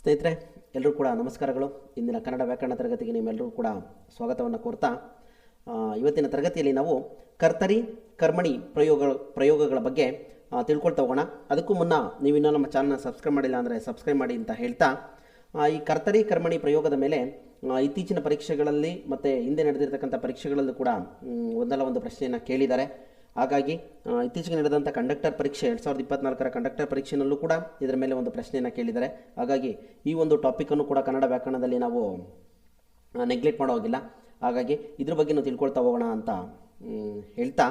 ಸ್ನೇಹಿತರೆ ಎಲ್ಲರೂ ಕೂಡ ನಮಸ್ಕಾರಗಳು. ಇಂದಿನ ಕನ್ನಡ ವ್ಯಾಕರಣ ತರಗತಿಗೆ ನಿಮ್ಮೆಲ್ಲರೂ ಕೂಡ ಸ್ವಾಗತವನ್ನು ಕೋರ್ತಾ ಇವತ್ತಿನ ತರಗತಿಯಲ್ಲಿ ನಾವು ಕರ್ತರಿ, ಕರ್ಮಣಿ ಪ್ರಯೋಗ, ಪ್ರಯೋಗಗಳ ಬಗ್ಗೆ ತಿಳ್ಕೊಳ್ತಾ ಹೋಗೋಣ. ಅದಕ್ಕೂ ಮುನ್ನ ನೀವು ಇನ್ನೂ ನಮ್ಮ ಚಾನಲ್ನ ಸಬ್ಸ್ಕ್ರೈಬ್ ಮಾಡಿಲ್ಲ ಅಂದರೆ ಸಬ್ಸ್ಕ್ರೈಬ್ ಮಾಡಿ ಅಂತ ಹೇಳ್ತಾ ಈ ಕರ್ತರಿ, ಕರ್ಮಣಿ ಪ್ರಯೋಗದ ಮೇಲೆ ಇತ್ತೀಚಿನ ಪರೀಕ್ಷೆಗಳಲ್ಲಿ ಮತ್ತು ಹಿಂದೆ ನಡೆದಿರ್ತಕ್ಕಂಥ ಪರೀಕ್ಷೆಗಳಲ್ಲೂ ಕೂಡ ಒಂದಲ್ಲ ಒಂದು ಪ್ರಶ್ನೆಯನ್ನು ಕೇಳಿದ್ದಾರೆ. ಹಾಗಾಗಿ ಇತ್ತೀಚೆಗೆ ನಡೆದಂಥ ಕಂಡಕ್ಟರ್ ಪರೀಕ್ಷೆ ಎರಡು ಸಾವಿರದ ಇಪ್ಪತ್ನಾಲ್ಕರ ಕಂಡಕ್ಟರ್ ಪರೀಕ್ಷೆನಲ್ಲೂ ಕೂಡ ಇದರ ಮೇಲೆ ಒಂದು ಪ್ರಶ್ನೆಯನ್ನು ಕೇಳಿದ್ದಾರೆ. ಹಾಗಾಗಿ ಈ ಒಂದು ಟಾಪಿಕನ್ನು ಕೂಡ ಕನ್ನಡ ವ್ಯಾಕರಣದಲ್ಲಿ ನಾವು ನೆಗ್ಲೆಕ್ಟ್ ಮಾಡೋ ಹಾಗಿಲ್ಲ. ಹಾಗಾಗಿ ಇದ್ರ ನಾವು ತಿಳ್ಕೊಳ್ತಾ ಹೋಗೋಣ ಅಂತ ಹೇಳ್ತಾ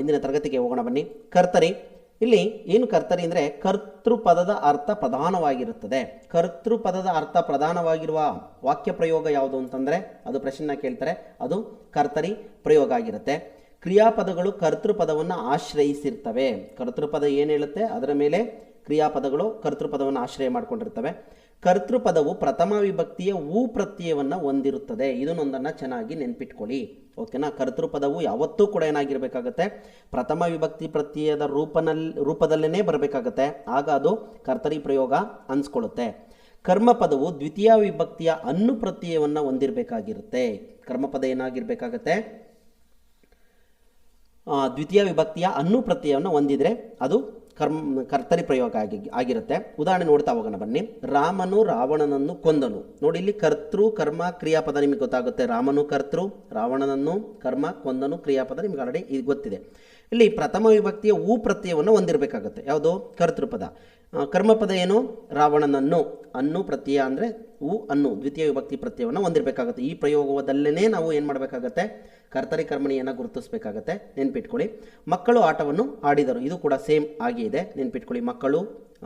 ಇಂದಿನ ತರಗತಿಗೆ ಹೋಗೋಣ ಬನ್ನಿ. ಕರ್ತರಿ, ಇಲ್ಲಿ ಏನು ಕರ್ತರಿ ಅಂದರೆ ಕರ್ತೃಪದದ ಅರ್ಥ ಪ್ರಧಾನವಾಗಿರುತ್ತದೆ. ಕರ್ತೃಪದದ ಅರ್ಥ ಪ್ರಧಾನವಾಗಿರುವ ವಾಕ್ಯ ಪ್ರಯೋಗ ಯಾವುದು ಅಂತಂದರೆ ಅದು ಪ್ರಶ್ನೆನ ಕೇಳ್ತಾರೆ. ಅದು ಕರ್ತರಿ ಪ್ರಯೋಗ ಆಗಿರುತ್ತೆ. ಕ್ರಿಯಾಪದಗಳು ಕರ್ತೃಪದವನ್ನು ಆಶ್ರಯಿಸಿರ್ತವೆ. ಕರ್ತೃಪದ ಏನು ಹೇಳುತ್ತೆ? ಅದರ ಮೇಲೆ ಕ್ರಿಯಾಪದಗಳು ಕರ್ತೃಪದವನ್ನು ಆಶ್ರಯ ಮಾಡಿಕೊಂಡಿರ್ತವೆ. ಕರ್ತೃಪದವು ಪ್ರಥಮ ವಿಭಕ್ತಿಯ ಊ ಪ್ರತ್ಯಯವನ್ನು ಹೊಂದಿರುತ್ತದೆ. ಇದನ್ನೊಂದನ್ನು ಚೆನ್ನಾಗಿ ನೆನ್ಪಿಟ್ಕೊಳ್ಳಿ. ಓಕೆನಾ? ಕರ್ತೃಪದವು ಯಾವತ್ತೂ ಕೂಡ ಏನಾಗಿರಬೇಕಾಗತ್ತೆ? ಪ್ರಥಮ ವಿಭಕ್ತಿ ಪ್ರತ್ಯಯದ ರೂಪನಲ್ಲಿ ರೂಪದಲ್ಲೇ ಬರಬೇಕಾಗತ್ತೆ. ಆಗ ಅದು ಕರ್ತರಿ ಪ್ರಯೋಗ ಅನ್ಸ್ಕೊಳ್ಳುತ್ತೆ. ಕರ್ಮಪದವು ದ್ವಿತೀಯ ವಿಭಕ್ತಿಯ ಅನ್ನು ಪ್ರತ್ಯಯವನ್ನು ಹೊಂದಿರಬೇಕಾಗಿರುತ್ತೆ. ಕರ್ಮಪದ ಏನಾಗಿರ್ಬೇಕಾಗತ್ತೆ? ದ್ವಿತೀಯ ವಿಭಕ್ತಿಯ ಅನ್ನು ಪ್ರತ್ಯಯವನ್ನು ಹೊಂದಿದರೆ ಅದು ಕರ್ಮ, ಕರ್ತರಿ ಪ್ರಯೋಗ ಆಗಿ, ಆಗಿರುತ್ತೆ. ಉದಾಹರಣೆ ನೋಡ್ತಾ ಹೋಗೋಣ ಬನ್ನಿ. ರಾಮನು ರಾವಣನನ್ನು ಕೊಂದನು. ನೋಡಿ, ಇಲ್ಲಿ ಕರ್ತೃ, ಕರ್ಮ, ಕ್ರಿಯಾಪದ ನಿಮಗೆ ಗೊತ್ತಾಗುತ್ತೆ. ರಾಮನು ಕರ್ತೃ, ರಾವಣನನ್ನು ಕರ್ಮ, ಕೊಂದನು, ಕ್ರಿಯಾಪದ ನಿಮ್ಗೆ ಆಲ್ರೆಡಿ ಇದು ಗೊತ್ತಿದೆ. ಇಲ್ಲಿ ಪ್ರಥಮ ವಿಭಕ್ತಿಯ ಊ ಪ್ರತ್ಯಯವನ್ನು ಹೊಂದಿರಬೇಕಾಗುತ್ತೆ. ಯಾವುದು? ಕರ್ತೃಪದ. ಕರ್ಮಪದ ಏನು? ರಾವಣನನ್ನು. ಅನ್ನು ಪ್ರತ್ಯಯ ಅಂದರೆ ಊ, ಅನ್ನು, ದ್ವಿತೀಯ ವಿಭಕ್ತಿ ಪ್ರತ್ಯಯವನ್ನು ಹೊಂದಿರಬೇಕಾಗುತ್ತೆ. ಈ ಪ್ರಯೋಗದಲ್ಲೇ ನಾವು ಏನು ಮಾಡಬೇಕಾಗತ್ತೆ? ಕರ್ತರಿ ಕರ್ಮಣಿಯನ್ನು ಗುರುತಿಸಬೇಕಾಗತ್ತೆ. ನೆನ್ಪಿಟ್ಕೊಳ್ಳಿ. ಮಕ್ಕಳು ಆಟವನ್ನು ಆಡಿದರು. ಇದು ಕೂಡ ಸೇಮ್ ಆಗಿ ಇದೆ. ನೆನ್ಪಿಟ್ಕೊಳ್ಳಿ. ಮಕ್ಕಳು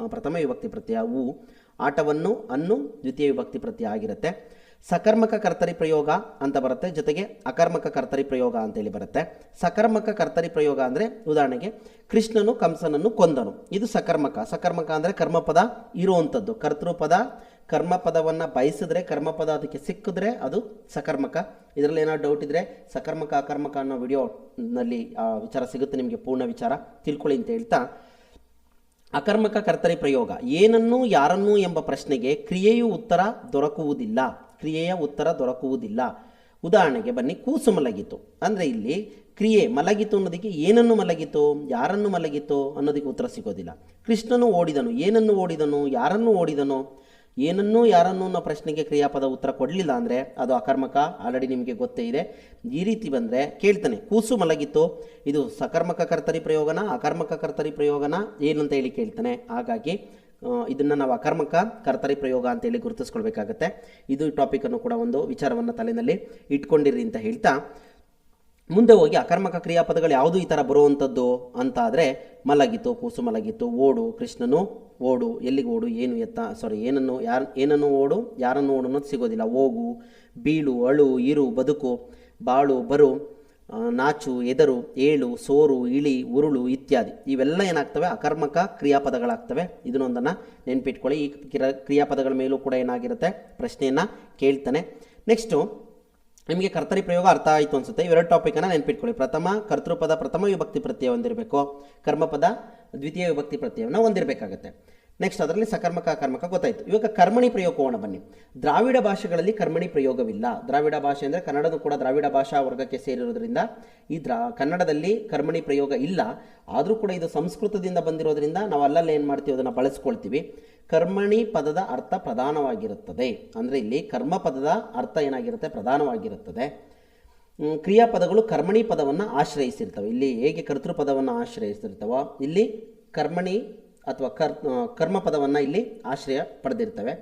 ಪ್ರಥಮ ವಿಭಕ್ತಿ ಪ್ರತ್ಯಯ ಊ. ಆಟವನ್ನು ಅನ್ನು ದ್ವಿತೀಯ ವಿಭಕ್ತಿ ಪ್ರತ್ಯಯ ಆಗಿರುತ್ತೆ. ಸಕರ್ಮಕ ಕರ್ತರಿ ಪ್ರಯೋಗ ಅಂತ ಬರುತ್ತೆ. ಜೊತೆಗೆ ಅಕರ್ಮಕ ಕರ್ತರಿ ಪ್ರಯೋಗ ಅಂತೇಳಿ ಬರುತ್ತೆ. ಸಕರ್ಮಕ ಕರ್ತರಿ ಪ್ರಯೋಗ ಅಂದರೆ ಉದಾಹರಣೆಗೆ ಕೃಷ್ಣನು, ಕಂಸನನ್ನು ಕೊಂದನು. ಇದು ಸಕರ್ಮಕ. ಸಕರ್ಮಕ ಅಂದರೆ ಕರ್ಮಪದ ಇರುವಂಥದ್ದು ಕರ್ತೃಪದ ಕರ್ಮಪದವನ್ನು ಬಯಸಿದ್ರೆ, ಕರ್ಮಪದ ಅದಕ್ಕೆ ಸಿಕ್ಕಿದ್ರೆ ಅದು ಸಕರ್ಮಕ. ಇದರಲ್ಲಿ ಏನಾದ್ರು ಡೌಟ್ ಇದ್ದರೆ ಸಕರ್ಮಕ, ಅಕರ್ಮಕ ಅನ್ನೋ ವಿಡಿಯೋನಲ್ಲಿ ಆ, ವಿಚಾರ ಸಿಗುತ್ತೆ ನಿಮಗೆ, ಪೂರ್ಣ ವಿಚಾರ ತಿಳ್ಕೊಳ್ಳಿ ಅಂತ ಹೇಳ್ತಾ. ಅಕರ್ಮಕ ಕರ್ತರಿ ಪ್ರಯೋಗ. ಏನನ್ನು, ಯಾರನ್ನು ಎಂಬ ಪ್ರಶ್ನೆಗೆ ಕ್ರಿಯೆಯು ಉತ್ತರ ದೊರಕುವುದಿಲ್ಲ. ಕ್ರಿಯೆಯ ಉತ್ತರ ದೊರಕುವುದಿಲ್ಲ. ಉದಾಹರಣೆಗೆ ಬನ್ನಿ, ಕೂಸು ಮಲಗಿತು. ಅಂದರೆ ಇಲ್ಲಿ ಕ್ರಿಯೆ ಮಲಗಿತು ಅನ್ನೋದಕ್ಕೆ ಏನನ್ನು ಮಲಗಿತು, ಯಾರನ್ನು ಮಲಗಿತು ಅನ್ನೋದಕ್ಕೆ ಉತ್ತರ ಸಿಗೋದಿಲ್ಲ. ಕೃಷ್ಣನು ಓಡಿದನು, ಏನನ್ನು ಓಡಿದನು, ಯಾರನ್ನು ಓಡಿದನು, ಏನನ್ನೂ ಯಾರನ್ನು ಅನ್ನೋ ಪ್ರಶ್ನೆಗೆ ಕ್ರಿಯಾಪದ ಉತ್ತರ ಕೊಡಲಿಲ್ಲ ಅಂದರೆ ಅದು ಅಕರ್ಮಕ, ಆಲ್ರೆಡಿ ನಿಮಗೆ ಗೊತ್ತೇ ಇದೆ. ಈ ರೀತಿ ಬಂದರೆ ಕೇಳ್ತಾನೆ, ಕೂಸು ಮಲಗಿತ್ತು ಇದು ಸಕರ್ಮಕ ಕರ್ತರಿ ಪ್ರಯೋಗನ, ಅಕರ್ಮಕ ಕರ್ತರಿ ಪ್ರಯೋಗನ, ಏನು ಹೇಳಿ ಕೇಳ್ತಾನೆ. ಹಾಗಾಗಿ ಇದನ್ನು ನಾವು ಅಕರ್ಮಕ, ಕರ್ತರಿ ಪ್ರಯೋಗ ಅಂತೇಳಿ ಗುರುತಿಸ್ಕೊಳ್ಬೇಕಾಗತ್ತೆ. ಇದು ಟಾಪಿಕನ್ನು ಕೂಡ ಒಂದು ವಿಚಾರವನ್ನು ತಲೆಯಲ್ಲಿ ಇಟ್ಕೊಂಡಿರಿ ಅಂತ ಹೇಳ್ತಾ, ಮುಂದೆ ಹೋಗಿ ಅಕರ್ಮಕ ಕ್ರಿಯಾಪದಗಳು ಯಾವುದು ಈ ಥರ ಬರುವಂಥದ್ದು ಅಂತ ಆದರೆ ಮಲಗಿತು, ಕೂಸು ಮಲಗಿತು, ಓಡು, ಕೃಷ್ಣನು ಓಡು, ಎಲ್ಲಿಗೆ ಓಡು, ಏನು ಎತ್ತ ಸಾರಿ ಏನನ್ನು, ಯಾರು, ಏನನ್ನು ಓಡು, ಯಾರನ್ನು ಓಡು ಅನ್ನೋದು ಸಿಗೋದಿಲ್ಲ. ಹೋಗು, ಬೀಳು, ಅಳು, ಇರು, ಬದುಕು, ಬಾಳು, ಬರು ನಾಚು, ಎದರು, ಏಳು, ಸೋರು, ಇಳಿ, ಉರುಳು ಇತ್ಯಾದಿ. ಇವೆಲ್ಲ ಏನಾಗ್ತವೆ? ಅಕರ್ಮಕ ಕ್ರಿಯಾಪದಗಳಾಗ್ತವೆ. ಇದನ್ನೊಂದನ್ನು ನೆನ್ಪಿಟ್ಕೊಳ್ಳಿ. ಈ ಕಿರ- ಕ್ರಿಯಾಪದಗಳ ಮೇಲೂ ಕೂಡ ಏನಾಗಿರುತ್ತೆ? ಪ್ರಶ್ನೆಯನ್ನು ಕೇಳ್ತಾನೆ. ನೆಕ್ಸ್ಟು ನಿಮಗೆ ಕರ್ತರಿ ಪ್ರಯೋಗ ಅರ್ಥ ಆಯಿತು ಅನ್ಸುತ್ತೆ. ಇವೆರಡು ಟಾಪಿಕನ್ನು ನೆನ್ಪಿಟ್ಕೊಳ್ಳಿ. ಪ್ರಥಮ, ಕರ್ತೃಪದ ಪ್ರಥಮ ವಿಭಕ್ತಿ ಪ್ರತ್ಯಯ ಹೊಂದಿರಬೇಕು. ಕರ್ಮಪದ ದ್ವಿತೀಯ ವಿಭಕ್ತಿ ಪ್ರತ್ಯಯವನ್ನು ಹೊಂದಿರಬೇಕಾಗತ್ತೆ. ನೆಕ್ಸ್ಟ್ ಅದರಲ್ಲಿ ಸಕರ್ಮಕ ಅಕರ್ಮಕ ಗೊತ್ತಾಯಿತು. ಇವಾಗ ಕರ್ಮಣಿ ಪ್ರಯೋಗ ಹೋಗೋಣ ಬನ್ನಿ. ದ್ರಾವಿಡ ಭಾಷೆಗಳಲ್ಲಿ ಕರ್ಮಣಿ ಪ್ರಯೋಗವಿಲ್ಲ. ದ್ರಾವಿಡ ಭಾಷೆ ಅಂದರೆ ಕನ್ನಡದ ಕೂಡ ದ್ರಾವಿಡ ಭಾಷಾ ವರ್ಗಕ್ಕೆ ಸೇರಿರೋದ್ರಿಂದ ಈ ದ್ರಾ, ಕನ್ನಡದಲ್ಲಿ ಕರ್ಮಣಿ ಪ್ರಯೋಗ ಇಲ್ಲ. ಆದರೂ ಕೂಡ ಇದು ಸಂಸ್ಕೃತದಿಂದ ಬಂದಿರೋದ್ರಿಂದ ನಾವು ಅಲ್ಲಲ್ಲಿ ಏನು ಮಾಡ್ತೀವಿ? ಅದನ್ನು ಬಳಸ್ಕೊಳ್ತೀವಿ. ಕರ್ಮಣಿ ಪದದ ಅರ್ಥ ಪ್ರಧಾನವಾಗಿರುತ್ತದೆ. ಅಂದರೆ ಇಲ್ಲಿ ಕರ್ಮ ಪದದ ಅರ್ಥ ಏನಾಗಿರುತ್ತೆ? ಪ್ರಧಾನವಾಗಿರುತ್ತದೆ. ಕ್ರಿಯಾಪದಗಳು ಕರ್ಮಣಿ ಪದವನ್ನು ಆಶ್ರಯಿಸಿರ್ತವೆ. ಇಲ್ಲಿ ಹೇಗೆ ಕರ್ತೃಪದವನ್ನು ಆಶ್ರಯಿಸಿರ್ತವೋ? ಇಲ್ಲಿ ಕರ್ಮಣಿ ಅಥವಾ ಕರ್ ಆ, ಕರ್ಮ ಪದವನ್ನು ಇಲ್ಲಿ ಆಶ್ರಯ ಪಡೆದಿರ್ತವೆ.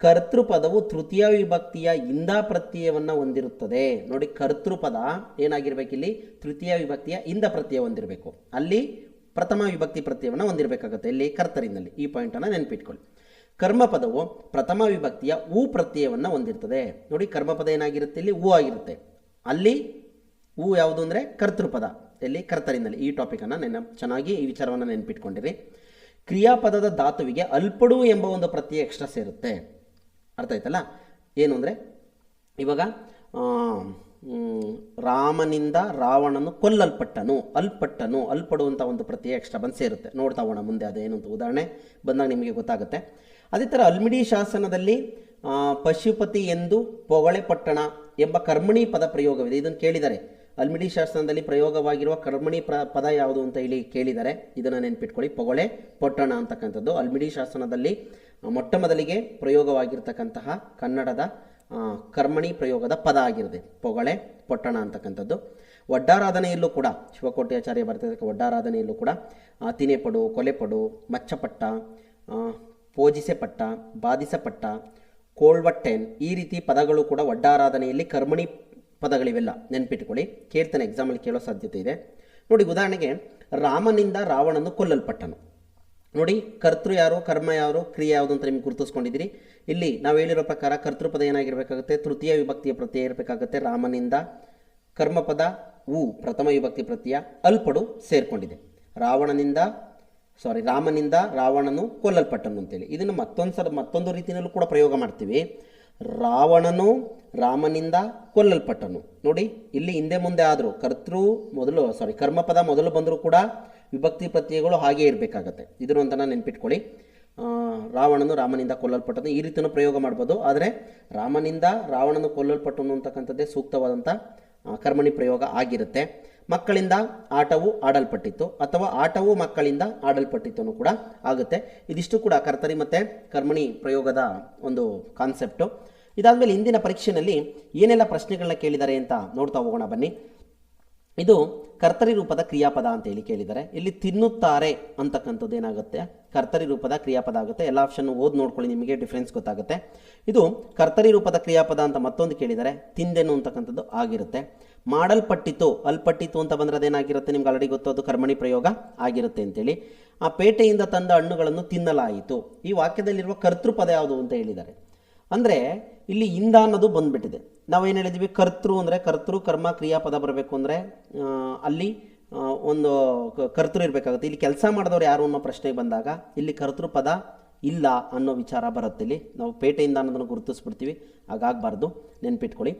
ಕರ್ತೃಪದವು ತೃತೀಯ ವಿಭಕ್ತಿಯ ಇಂದ ಪ್ರತ್ಯಯವನ್ನು ಹೊಂದಿರುತ್ತದೆ. ನೋಡಿ ಕರ್ತೃಪದ ಏನಾಗಿರ್ಬೇಕಿಲ್ಲಿ? ತೃತೀಯ ವಿಭಕ್ತಿಯ ಇಂದ ಪ್ರತ್ಯಯ ಹೊಂದಿರಬೇಕು. ಅಲ್ಲಿ ಪ್ರಥಮ ವಿಭಕ್ತಿ ಪ್ರತ್ಯಯವನ್ನು ಹೊಂದಿರಬೇಕಾಗುತ್ತೆ. ಇಲ್ಲಿ ಕರ್ತರಿನಲ್ಲಿ ಈ ಪಾಯಿಂಟನ್ನು ನೆನ್ಪಿಟ್ಕೊಳ್ಳಿ. ಕರ್ಮಪದವು ಪ್ರಥಮ ವಿಭಕ್ತಿಯ ಊ ಪ್ರತ್ಯಯವನ್ನು ಹೊಂದಿರ್ತದೆ. ನೋಡಿ ಕರ್ಮಪದ ಏನಾಗಿರುತ್ತೆ? ಇಲ್ಲಿ ಹೂ ಆಗಿರುತ್ತೆ. ಅಲ್ಲಿ ಹೂ ಯಾವುದು ಅಂದರೆ ಕರ್ತೃಪದ. ಇಲ್ಲಿ ಕರ್ತರಿನಲ್ಲಿ ಈ ಟಾಪಿಕನ್ನು ನೆನ ಚೆನ್ನಾಗಿ ಈ ವಿಚಾರವನ್ನು ನೆನ್ಪಿಟ್ಕೊಂಡಿರಿ. ಕ್ರಿಯಾಪದದ ಧಾತುವಿಗೆ ಅಲ್ಪಡು ಎಂಬ ಒಂದು ಪ್ರತ್ಯಯ ಎಕ್ಸ್ಟ್ರಾ ಸೇರುತ್ತೆ. ಅರ್ಥ ಆಯ್ತಲ್ಲ? ಏನು ಅಂದರೆ, ಇವಾಗ ರಾಮನಿಂದ ರಾವಣನು ಕೊಲ್ಲಲ್ಪಟ್ಟನು, ಅಲ್ಪಟ್ಟನು ಅಲ್ಪಡುವಂಥ ಒಂದು ಪ್ರತ್ಯಯ ಎಕ್ಸ್ಟ್ರಾ ಬಂದು ಸೇರುತ್ತೆ. ನೋಡ್ತಾ ಹೋಣ ಮುಂದೆ ಅದೇನು ಅಂತ ಉದಾಹರಣೆ ಬಂದಾಗ ನಿಮಗೆ ಗೊತ್ತಾಗುತ್ತೆ. ಅದೇ ಥರ ಅಲ್ಮಿಡಿ ಶಾಸನದಲ್ಲಿ ಪಶುಪತಿ ಎಂದು ಪೊಗಳೆ ಪಟ್ಟಣ ಎಂಬ ಕರ್ಮಣಿ ಪದ ಪ್ರಯೋಗವಿದೆ. ಇದನ್ನು ಕೇಳಿದ್ದಾರೆ ಅಲ್ಮಿಡಿ ಶಾಸನದಲ್ಲಿ ಪ್ರಯೋಗವಾಗಿರುವ ಕರ್ಮಣಿ ಪ್ರ ಪದ ಯಾವುದು ಅಂತ ಇಲ್ಲಿ ಕೇಳಿದ್ದಾರೆ ಇದನ್ನು ನೆನ್ಪಿಟ್ಕೊಳ್ಳಿ. ಪೊಗಳೆ ಪೊಟ್ಟಣ ಅಂತಕ್ಕಂಥದ್ದು. ಅಲ್ಮಿಡಿ ಶಾಸನದಲ್ಲಿ ಮೊಟ್ಟ ಮೊದಲಿಗೆ ಪ್ರಯೋಗವಾಗಿರ್ತಕ್ಕಂತಹ ಕನ್ನಡದ ಕರ್ಮಣಿ ಪ್ರಯೋಗದ ಪದ ಆಗಿರುತ್ತೆ. ಪೊಗಳೆ ಪೊಟ್ಟಣ ಅಂತಕ್ಕಂಥದ್ದು. ಒಡ್ಡಾರಾಧನೆಯಲ್ಲೂ ಕೂಡ ಶಿವಕೋಟ್ಯಾಚಾರ್ಯ ಬರ್ತಕ್ಕಂಥ ಒಡ್ಡಾರಾಧನೆಯಲ್ಲೂ ಕೂಡ ತಿನೆಪಡು ಕೊಲೆಪಡು ಮಚ್ಚಪಟ್ಟ ಆ, ಪೋಜಿಸೆಪಟ್ಟ ಬಾಧಿಸಪಟ್ಟ ಕೋಳ್ವಟ್ಟೆನ್ ಈ ರೀತಿ ಪದಗಳು ಕೂಡ ಒಡ್ಡಾರಾಧನೆಯಲ್ಲಿ ಕರ್ಮಣಿ ಪದಗಳಿವೆಲ್ಲ ನೆನ್ಪಿಟ್ಕೊಳ್ಳಿ ಕೇಳ್ತಾನೆ ಎಕ್ಸಾಮಲ್ಲಿ ಕೇಳೋ ಸಾಧ್ಯತೆ ಇದೆ. ನೋಡಿ, ಉದಾಹರಣೆಗೆ ರಾಮನಿಂದ ರಾವಣನು ಕೊಲ್ಲಲ್ಪಟ್ಟನು. ನೋಡಿ, ಕರ್ತೃ ಯಾರು, ಕರ್ಮ ಯಾರು, ಕ್ರಿಯೆ ಯಾವುದು ಅಂತ ನಿಮ್ಗೆ ಗುರುತಿಸ್ಕೊಂಡಿದ್ದೀರಿ. ಇಲ್ಲಿ ನಾವು ಹೇಳಿರೋ ಪ್ರಕಾರ ಕರ್ತೃಪದ ಏನಾಗಿರಬೇಕಾಗುತ್ತೆ? ತೃತೀಯ ವಿಭಕ್ತಿಯ ಪ್ರತ್ಯಯ ಇರಬೇಕಾಗುತ್ತೆ. ರಾಮನಿಂದ ಕರ್ಮಪದ ಉ, ಪ್ರಥಮ ವಿಭಕ್ತಿ ಪ್ರತ್ಯಯ ಅಲ್ಪಡು ಸೇರ್ಕೊಂಡಿದೆ. ರಾವಣನಿಂದ ಸಾರಿ ರಾಮನಿಂದ ರಾವಣನು ಕೊಲ್ಲಲ್ಪಟ್ಟನು ಅಂತೇಳಿ. ಇದನ್ನು ಮತ್ತೊಂದು ಸಲ ಮತ್ತೊಂದು ರೀತಿಯಲ್ಲೂ ಕೂಡ ಪ್ರಯೋಗ ಮಾಡ್ತೀವಿ. ರಾವಣನು ರಾಮನಿಂದ ಕೊಲ್ಲಲ್ಪಟ್ಟನು. ನೋಡಿ, ಇಲ್ಲಿ ಹಿಂದೆ ಮುಂದೆ ಆದರೂ ಕರ್ತೃ ಮೊದಲು ಸಾರಿ ಕರ್ಮಪದ ಮೊದಲು ಬಂದರೂ ಕೂಡ ವಿಭಕ್ತಿ ಪ್ರತ್ಯಯಗಳು ಹಾಗೇ ಇರಬೇಕಾಗತ್ತೆ. ಇದನ್ನೊಂದನ್ನು ನೆನ್ಪಿಟ್ಕೊಳ್ಳಿ. ರಾವಣನು ರಾಮನಿಂದ ಕೊಲ್ಲಲ್ಪಟ್ಟನು. ಈ ರೀತಿಯೂ ಪ್ರಯೋಗ ಮಾಡ್ಬೋದು. ಆದರೆ ರಾಮನಿಂದ ರಾವಣನು ಕೊಲ್ಲಲ್ಪಟ್ಟನು ಅಂತಕ್ಕಂಥದ್ದೇ ಸೂಕ್ತವಾದಂಥ ಕರ್ಮಣಿ ಪ್ರಯೋಗ ಆಗಿರುತ್ತೆ. ಮಕ್ಕಳಿಂದ ಆಟವು ಆಡಲ್ಪಟ್ಟಿತ್ತು ಅಥವಾ ಆಟವು ಮಕ್ಕಳಿಂದ ಆಡಲ್ಪಟ್ಟಿತ್ತು ಕೂಡ ಆಗುತ್ತೆ. ಇದಿಷ್ಟು ಕೂಡ ಕರ್ತರಿ ಮತ್ತು ಕರ್ಮಣಿ ಪ್ರಯೋಗದ ಒಂದು ಕಾನ್ಸೆಪ್ಟು ಇದಾದಮೇಲೆ ಇಂದಿನ ಪರೀಕ್ಷೆಯಲ್ಲಿ ಏನೆಲ್ಲ ಪ್ರಶ್ನೆಗಳನ್ನ ಕೇಳಿದ್ದಾರೆ ಅಂತ ನೋಡ್ತಾ ಹೋಗೋಣ ಬನ್ನಿ. ಇದು ಕರ್ತರಿ ರೂಪದ ಕ್ರಿಯಾಪದ ಅಂತ ಹೇಳಿ ಕೇಳಿದ್ದಾರೆ. ಇಲ್ಲಿ ತಿನ್ನುತ್ತಾರೆ ಅಂತಕ್ಕಂಥದ್ದು ಏನಾಗುತ್ತೆ? ಕರ್ತರಿ ರೂಪದ ಕ್ರಿಯಾಪದ ಆಗುತ್ತೆ. ಎಲ್ಲ ಆಪ್ಷನ್ ಓದಿ ನೋಡ್ಕೊಳ್ಳಿ, ನಿಮಗೆ ಡಿಫ್ರೆನ್ಸ್ ಗೊತ್ತಾಗುತ್ತೆ. ಇದು ಕರ್ತರಿ ರೂಪದ ಕ್ರಿಯಾಪದ ಅಂತ ಮತ್ತೊಂದು ಕೇಳಿದ್ದಾರೆ. ತಿಂದೆನು ಅಂತಕ್ಕಂಥದ್ದು ಆಗಿರುತ್ತೆ. ಮಾಡಲ್ಪಟ್ಟಿತು, ಅಲ್ಪಟ್ಟಿತು ಅಂತ ಬಂದರೆ ಅದೇನಾಗಿರುತ್ತೆ ನಿಮ್ಗೆ ಆಲ್ರೆಡಿ ಗೊತ್ತು, ಅದು ಕರ್ಮಣಿ ಪ್ರಯೋಗ ಆಗಿರುತ್ತೆ ಅಂತೇಳಿ. ಆ ಪೇಟೆಯಿಂದ ತಂದ ಹಣ್ಣುಗಳನ್ನು ತಿನ್ನಲಾಯಿತು. ಈ ವಾಕ್ಯದಲ್ಲಿರುವ ಕರ್ತೃಪದ ಯಾವುದು ಅಂತ ಹೇಳಿದ್ದಾರೆ. ಅಂದರೆ, ಇಲ್ಲಿ ಇಂದ ಅನ್ನೋದು ಬಂದ್ಬಿಟ್ಟಿದೆ. ನಾವೇನು ಹೇಳಿದ್ವಿ? ಕರ್ತೃ ಅಂದರೆ ಕರ್ತೃ, ಕರ್ಮ, ಕ್ರಿಯಾಪದ ಬರಬೇಕು ಅಂದರೆ ಅಲ್ಲಿ ಒಂದು ಕರ್ತೃ ಇರಬೇಕಾಗುತ್ತೆ. ಇಲ್ಲಿ ಕೆಲಸ ಮಾಡಿದವರು ಯಾರು ಅನ್ನೋ ಪ್ರಶ್ನೆಗೆ ಬಂದಾಗ, ಇಲ್ಲಿ ಕರ್ತೃ ಪದ ಇಲ್ಲ ಅನ್ನೋ ವಿಚಾರ ಬರುತ್ತೆ ಇಲ್ಲಿ. ನಾವು ಪೇಟೆಯಿಂದ ಅನ್ನೋದನ್ನು ಗುರುತಿಸ್ಬಿಡ್ತೀವಿ. ಹಾಗಾಗಬಾರ್ದು. ನೆನ್ಪಿಟ್ಕೊಳ್ಳಿ.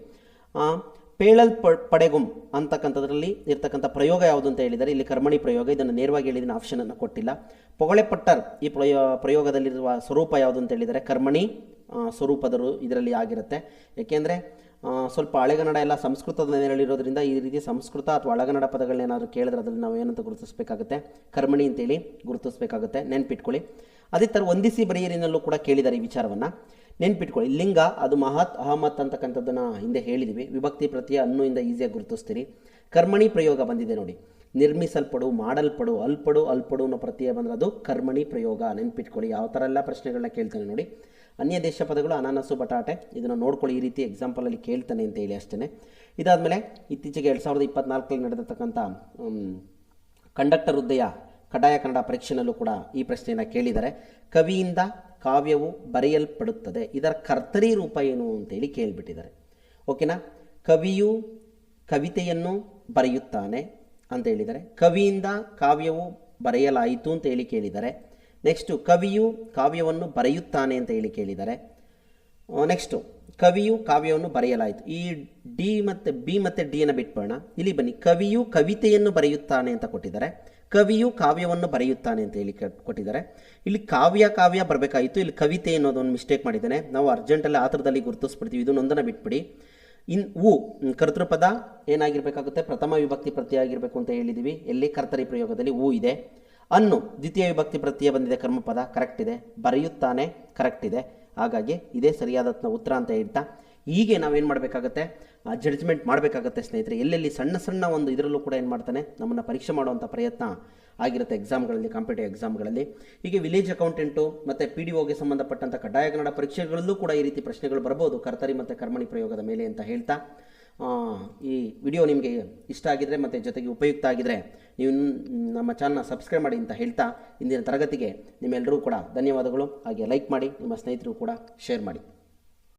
ಪೇಳಲ್ ಪ ಪಡೆಗುಂ ಅಂತಕ್ಕಂಥದ್ರಲ್ಲಿ ಇರ್ತಕ್ಕಂಥ ಪ್ರಯೋಗ ಯಾವುದು ಅಂತ ಹೇಳಿದರೆ ಇಲ್ಲಿ ಕರ್ಮಣಿ ಪ್ರಯೋಗ. ಇದನ್ನು ನೇರವಾಗಿ ಹೇಳಿದ ಆಪ್ಷನನ್ನು ಕೊಟ್ಟಿಲ್ಲ. ಪೊಗಳೆ ಪಟ್ಟರ್ ಈ ಪ್ರಯೋ, ಪ್ರಯೋಗದಲ್ಲಿರುವ ಸ್ವರೂಪ ಯಾವುದು ಅಂತ ಹೇಳಿದರೆ ಕರ್ಮಣಿ ಸ್ವರೂಪದರು ಇದರಲ್ಲಿ ಆಗಿರುತ್ತೆ. ಏಕೆಂದರೆ ಸ್ವಲ್ಪ ಹಳೆಗನ್ನಡ ಎಲ್ಲ ಸಂಸ್ಕೃತದ ನೆರಳಿರೋದ್ರಿಂದ ಈ ರೀತಿ ಸಂಸ್ಕೃತ ಅಥವಾ ಹಳೆಗನ್ನಡ ಪದಗಳನ್ನೇನಾದರೂ ಕೇಳಿದ್ರೆ ಅದರಲ್ಲಿ ನಾವು ಏನಂತ ಗುರುತಿಸಬೇಕಾಗುತ್ತೆ? ಕರ್ಮಣಿ ಅಂತೇಳಿ ಗುರುತಿಸಬೇಕಾಗುತ್ತೆ. ನೆನ್ಪಿಟ್ಕೊಳ್ಳಿ. ಅದೇ ಥರ ಹೊಂದಿಸಿ ಬರೆಯರಿನಲ್ಲೂ ಕೂಡ ಕೇಳಿದ್ದಾರೆ ಈ ವಿಚಾರವನ್ನು. ನೆನ್ಪಿಟ್ಕೊಳ್ಳಿ. ಲಿಂಗ, ಅದು ಮಹತ್, ಅಹಮತ್ ಅಂತಕ್ಕಂಥದ್ದನ್ನು ಹಿಂದೆ ಹೇಳಿದ್ವಿ. ವಿಭಕ್ತಿ ಪ್ರತಿಯ ಅನ್ನು ಇಂದ ಈಸಿಯಾಗಿ ಗುರುತಿಸ್ತೀರಿ. ಕರ್ಮಣಿ ಪ್ರಯೋಗ ಬಂದಿದೆ ನೋಡಿ. ನಿರ್ಮಿಸಲ್ಪಡು, ಮಾಡಲ್ಪಡು, ಅಲ್ಪಡು ಅಲ್ಪಡು ಅನ್ನೋ ಪ್ರತ್ಯಯ ಬಂದರೆ ಅದು ಕರ್ಮಣಿ ಪ್ರಯೋಗ. ನೆನ್ಪಿಟ್ಕೊಳ್ಳಿ. ಯಾವ ಥರ ಎಲ್ಲ ಪ್ರಶ್ನೆಗಳನ್ನ ಕೇಳ್ತಾನೆ ನೋಡಿ. ಅನ್ಯ ದೇಶ ಪದಗಳು ಅನಾನಸು, ಬಟಾಟೆ, ಇದನ್ನು ನೋಡ್ಕೊಳ್ಳಿ, ಈ ರೀತಿ ಎಕ್ಸಾಂಪಲಲ್ಲಿ ಕೇಳ್ತಾನೆ ಅಂತ ಹೇಳಿ ಅಷ್ಟೇ ಇದಾದಮೇಲೆ ಇತ್ತೀಚೆಗೆ ಎರಡು ಸಾವಿರದ ಇಪ್ಪತ್ನಾಲ್ಕರಲ್ಲಿ ನಡೆದಿರ್ತಕ್ಕಂಥ ಕಂಡಕ್ಟರ್ ಹುದ್ದೆಯ ಕಡ್ಡಾಯ ಕನ್ನಡ ಪರೀಕ್ಷೆನಲ್ಲೂ ಕೂಡ ಈ ಪ್ರಶ್ನೆಯನ್ನು ಕೇಳಿದ್ದಾರೆ. ಕವಿಯಿಂದ ಕಾವ್ಯವು ಬರೆಯಲ್ಪಡುತ್ತದೆ. ಇದರ ಕರ್ತರಿ ರೂಪ ಏನು ಅಂತೇಳಿ ಕೇಳಿಬಿಟ್ಟಿದ್ದಾರೆ. ಓಕೆನಾ? ಕವಿಯು ಕವಿತೆಯನ್ನು ಬರೆಯುತ್ತಾನೆ ಅಂತ ಹೇಳಿದ್ದಾರೆ. ಕವಿಯಿಂದ ಕಾವ್ಯವು ಬರೆಯಲಾಯಿತು ಅಂತ ಹೇಳಿ ಕೇಳಿದ್ದಾರೆ. ನೆಕ್ಸ್ಟು ಕವಿಯು ಕಾವ್ಯವನ್ನು ಬರೆಯುತ್ತಾನೆ ಅಂತ ಹೇಳಿ ಕೇಳಿದ್ದಾರೆ. ನೆಕ್ಸ್ಟು ಕವಿಯು ಕಾವ್ಯವನ್ನು ಬರೆಯಲಾಯಿತು. ಈ ಡಿ ಮತ್ತು ಬಿ ಮತ್ತು ಡಿಯನ್ನು ಬಿಟ್ಬೋಣ ಇಲ್ಲಿ ಬನ್ನಿ. ಕವಿಯು ಕವಿತೆಯನ್ನು ಬರೆಯುತ್ತಾನೆ ಅಂತ ಕೊಟ್ಟಿದ್ದಾರೆ. ಕವಿಯು ಕಾವ್ಯವನ್ನು ಬರೆಯುತ್ತಾನೆ ಅಂತ ಹೇಳಿ ಕೊಟ್ಟಿದ್ದಾರೆ. ಇಲ್ಲಿ ಕಾವ್ಯ ಕಾವ್ಯ ಬರಬೇಕಾಯಿತು. ಇಲ್ಲಿ ಕವಿತೆ ಅನ್ನೋದೊಂದು ಮಿಸ್ಟೇಕ್ ಮಾಡಿದ್ದಾನೆ. ನಾವು ಅರ್ಜೆಂಟಲ್ಲಿ ಆ ಥರದಲ್ಲಿ ಗುರುತಿಸ್ಬಿಡ್ತೀವಿ. ಇದನ್ನೊಂದನ್ನು ಬಿಟ್ಬಿಡಿ. ಇನ್ ಉ ಕರ್ತೃಪದ ಏನಾಗಿರಬೇಕಾಗುತ್ತೆ? ಪ್ರಥಮ ವಿಭಕ್ತಿ ಪ್ರತಿಯಾಗಿರಬೇಕು ಅಂತ ಹೇಳಿದ್ದೀವಿ. ಎಲ್ಲಿ ಕರ್ತರಿ ಪ್ರಯೋಗದಲ್ಲಿ ಹೂ ಇದೆ. ಅನ್ನು ದ್ವಿತೀಯ ವಿಭಕ್ತಿ ಪ್ರತ್ಯಯ ಬಂದಿದೆ, ಕರ್ಮಪದ ಕರೆಕ್ಟ್ ಇದೆ, ಬರೆಯುತ್ತಾನೆ ಕರೆಕ್ಟ್ ಇದೆ. ಹಾಗಾಗಿ ಇದೇ ಸರಿಯಾದ ಉತ್ತರ ಅಂತ ಹೇಳ್ತಾ, ಹೀಗೆ ನಾವೇನು ಮಾಡಬೇಕಾಗತ್ತೆ? ಜಡ್ಜ್ಮೆಂಟ್ ಮಾಡಬೇಕಾಗತ್ತೆ ಸ್ನೇಹಿತರೆ. ಎಲ್ಲೆಲ್ಲಿ ಸಣ್ಣ ಸಣ್ಣ ಒಂದು ಇದರಲ್ಲೂ ಕೂಡ ಏನು ಮಾಡ್ತಾನೆ? ನಮ್ಮನ್ನು ಪರೀಕ್ಷೆ ಮಾಡುವಂಥ ಪ್ರಯತ್ನ ಆಗಿರುತ್ತೆ ಎಕ್ಸಾಮ್ಗಳಲ್ಲಿ ಕಾಂಪಿಟೇಟಿವ್ ಎಕ್ಸಾಮ್ಗಳಲ್ಲಿ ಹೀಗೆ ವಿಲೇಜ್ ಅಕೌಂಟೆಂಟು ಮತ್ತು ಪಿ ಡಿ ಒಗೆ ಸಂಬಂಧಪಟ್ಟಂಥ ಕಡ್ಡಾಯ ಕನ್ನಡ ಪರೀಕ್ಷೆಗಳಲ್ಲೂ ಕೂಡ ಈ ರೀತಿ ಪ್ರಶ್ನೆಗಳು ಬರ್ಬೋದು. ಕರ್ತರಿ ಮತ್ತು ಕರ್ಮಣಿ ಪ್ರಯೋಗದ ಮೇಲೆ ಅಂತ ಹೇಳ್ತಾ ಈ ವಿಡಿಯೋ ನಿಮಗೆ ಇಷ್ಟ ಆಗಿದ್ರೆ ಮತ್ತು ಜೊತೆಗೆ ಉಪಯುಕ್ತ ಆಗಿದ್ರೆ ನೀವು ನಮ್ಮ ಚಾನಲ್ನ ಸಬ್ಸ್ಕ್ರೈಬ್ ಮಾಡಿ ಅಂತ ಹೇಳ್ತಾ ಇಂದಿನ ತರಗತಿಗೆ ನಿಮ್ಮೆಲ್ಲರೂ ಕೂಡ ಧನ್ಯವಾದಗಳು. ಹಾಗೆ ಲೈಕ್ ಮಾಡಿ, ನಿಮ್ಮ ಸ್ನೇಹಿತರು ಕೂಡ ಶೇರ್ ಮಾಡಿ.